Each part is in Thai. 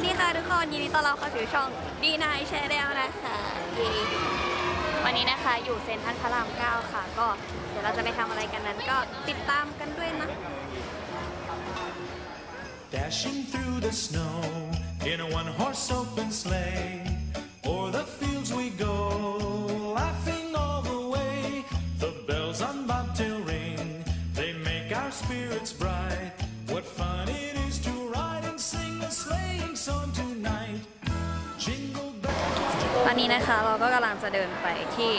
สดีค่ะทุกคนยินดีต้อนรับเข้าสู่ช่องดีนายแชร์แนลนะคะเย้วันนี้นะคะอยู่เซ็นทรัลพระราม9ค่ะ ก็เดี๋ยวเราจะไปทำอะไรกันนั้นก็ติดตามกันด้วยนะ Dashing through the snow in a one horse open sleigh. O'er the fields we go, laughing all the way. The bells on bobtail ring, they make our spirits bright. What fun it is นี้นะคะเราก็กำลังจะเดินไปที่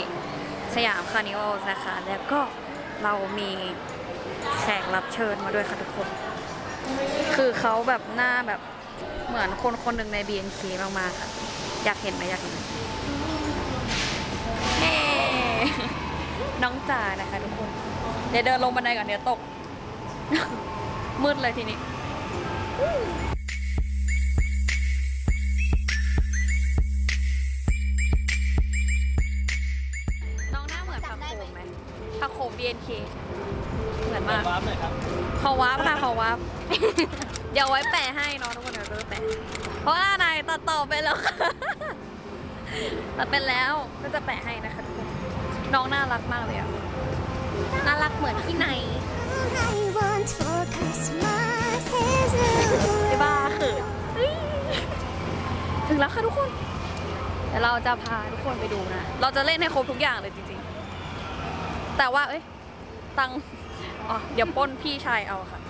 สยามคาร์นิวัลนะคะ แล้วก็เรามีแขกรับเชิญมาด้วยค่ะทุกคน คือเขาแบบหน้าแบบเหมือนคนคนหนึ่งใน BNK มากๆค่ะ อยากเห็นไหมอยากเห็นไหมเฮ้น้องจ๋านะคะทุกคน เดี๋ยวเดินลงบันไดก่อนเดี๋ยวตก มืดเลยทีนี้ วาเดี๋ยวไว้แปะให้เน้องทุกคนเดี๋ยวจะแปะเพราะว่านายตัดต่อไปแล้วค่ะตัดเป็นแล้วก็จะแปะให้นะคะทุกคนน้องน่ารักมากเลยอะน่ารักเหมือนที่ไหน I want for Christmas is you. ไอ้บ้าเขินถึงแล้วค่ะทุกคนเดี๋ยวเราจะพาทุกคนไปดูนะ เราจะเล่นให้ครบทุกอย่างเลยจริงๆ แต่ว่า เอ้ย ตังค์อ๋อ เดี๋ยวปล้นพี่ชายเอาค่ะ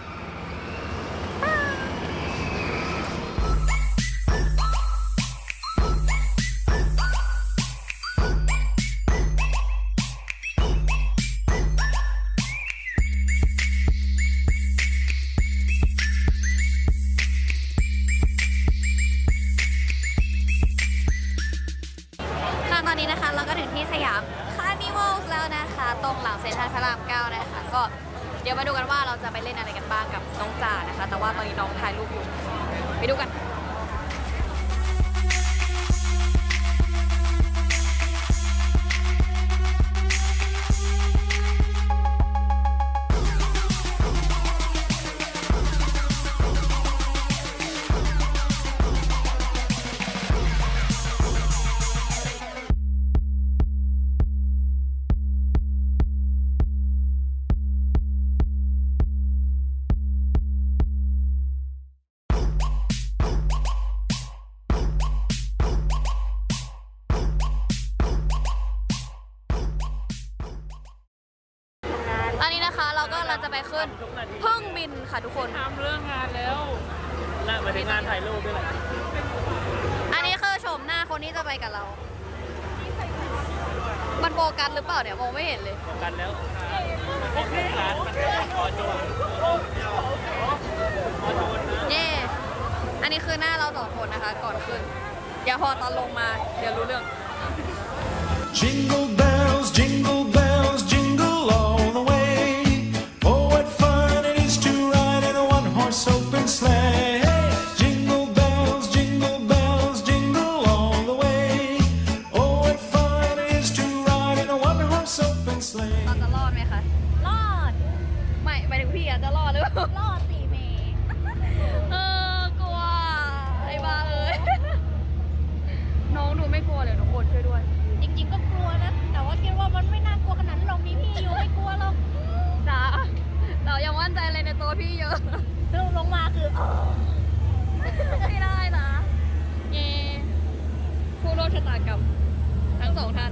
จะไปเล่นอะไรกันบ้างกับน้องจ่านะคะ แต่ว่าตอนนี้น้องถ่ายรูปอยู่ ไปดูกันตอน ไปขึ้นพึ่งบินค่ะทุกคน ทำเรื่องงานแล้วน่ามาถึงงานถ่ายรูปด้วยแหละอันนี้คือโฉมหน้าคนที่จะไปกับเรา มันโฟกัสหรือเปล่าเนี่ยมองไม่เห็นเลยโฟกันแล้วโฟกัสมันขอโจนขอโจนนะเย่ อันนี้คือหน้าเราสองคนนะคะ ก่อนขึ้นเดี๋ยวพอตอนลงมา เดี๋ยวรู้เรื่อง Jingle bells, jingle อะจะรอดหรือเปล่ารอดสิเมย์เออกลัวไอ้บ้าเอ้ยน้องดูไม่กลัวเลยทุกคนช่วยด้วย จริงๆก็กลัวนะ แต่ว่าคิดว่ามันไม่น่ากลัวขนาดนั้นหรอกมีพี่อยู่ไม่กลัวหรอกจ้าเรายังมั่นใจเลยในตัวพี่เยอะลงลงมาคือเออไม่ได้นะเย่ผู้ร่วมชะตากรรมทั้งสองท่าน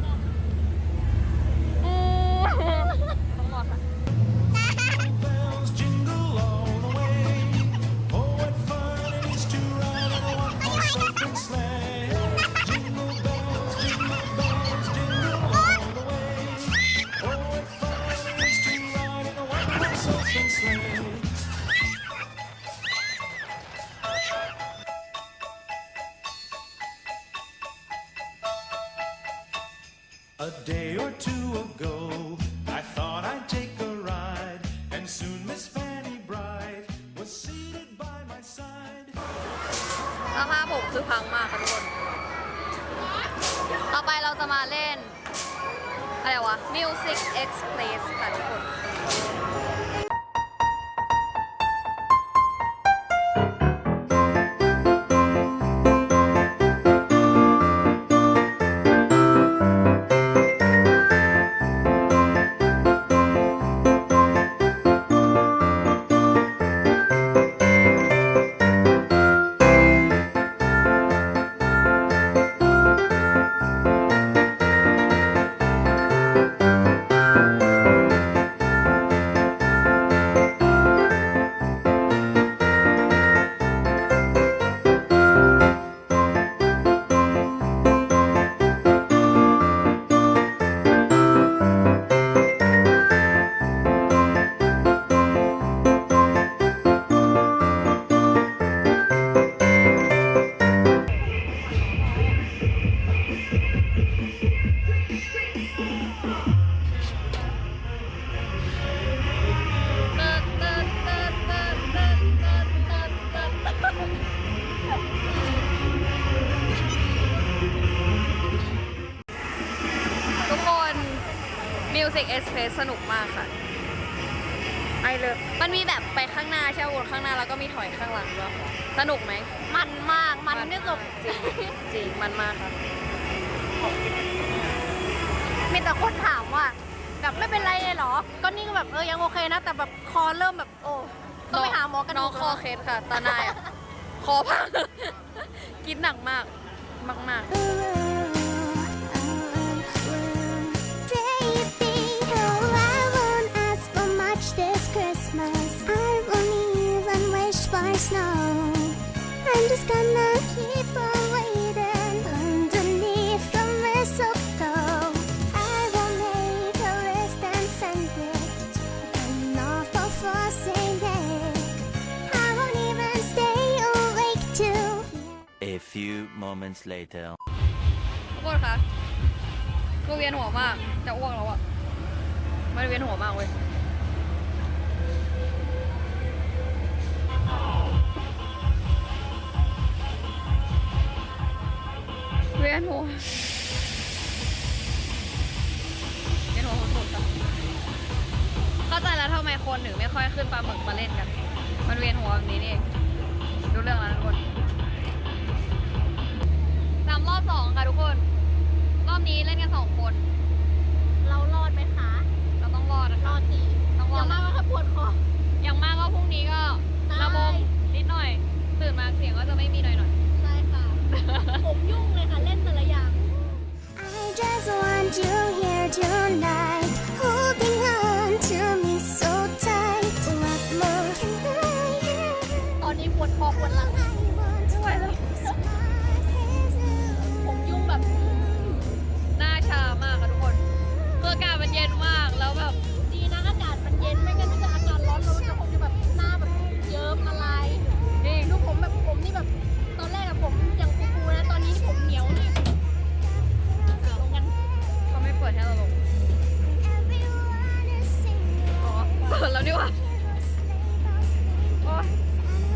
A day or two ago, I thought I'd take a ride, and soon Miss Fanny Bright was seated by my side. ห้าพผมคือพังมากค่ะทุกคน ต่อไปเราจะมาเล่น อะไรวะ Music Express ค่ะทุกคน Music Express สนุกมากค่ะ ไอเลยมันมีแบบไปข้างหน้าใช่ไหมวนข้างหน้าแล้วก็มีถอยข้างหลังด้วยสนุกไหม มันมาก มันที่สุดจริงจริงมันมากค่ะ มีแต่คนถามว่า แบบไม่เป็นไรเลยเหรอ ก็นี่ก็แบบเออยังโอเคนะ แต่แบบคอเริ่มแบบโอ้ต้องไปหาหมอกระน้ดูองกคอเคสค่ะ ตาหนายอะคอพังกินหนักมาก มากม A few moments later. ทุกคนคะกูเวียนหัวมาก จะอ้วกแล้วอะมันเวียนหัวมากเว้ย เวียนหัวเวียนหัวสุดๆอะเข้าใจแล้วทำไมคนถึงไม่ค่อยขึ้นปลาหมึกมาเล่นกัน มันเวียนหัวแบบนี้นี่เองดูเรื่องแล้วทุกคนสามรอบสองค่ะทุกคน รอบนี้เล่นกันสองคน เรารอดไหมคะ เราต้องรอดนะรคะอดสิต้องรออดย่างมากก็แค่ปวดคอ อย่างมากก็พรุ่งนี้ก็ได้ ระบมนิดหน่อย ตื่นมาเสียงก็จะไม่มีหน่อยหน่อยใช่ค่ะ ผมยุ่งเลยค่ะ เล่นแต่ละ แล้วนี่หว่าโอ๊ย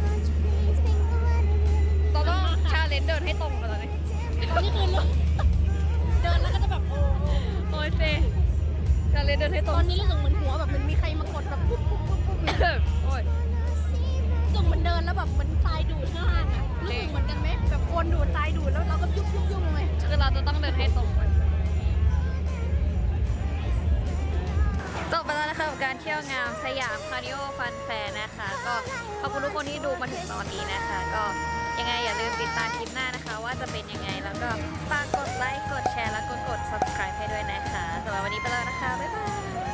Won't you please make the one you เราต้องชาเลนจ์เดินให้ตรงกันตอนนี้ตอนนี้คือเดินแล้วก็จะแบบโอ้โอ้ยเซชาเลนจ์เดินให้ตตรง อนนี้รู้สึกเหมือนหัวแบบมันมีใครมากดแบบปุ๊บปุ๊บปุ๊บปุ๊บรู้โอ้ยสึกเหมือนเดินแล้วแบบเหมันทรายดูดข้างล่างอะรู้สึกเหมือนกันไหมแบบโคนดูดทรายดูดแล้วเราก็ยุบยุบยุบลงไปคือเราจะต้องเดินให้ตรงกัน นะคะกับการเที่ยวงามสยามคาร์ดิโอฟันแฟร์นะคะ ก็ขอบคุณทุกคนที่ดูมาถึงตอนนี้นะคะ ก็ยังไงอย่าลืมติดตามคลิปหน้านะคะ ว่าจะเป็นยังไงแล้วก็ฝากกดไลค์กดแชร์แล้วก็กด subscribe ให้ด้วยนะคะสำหรับวันนี้ไปแล้วนะคะบ๊ายบาย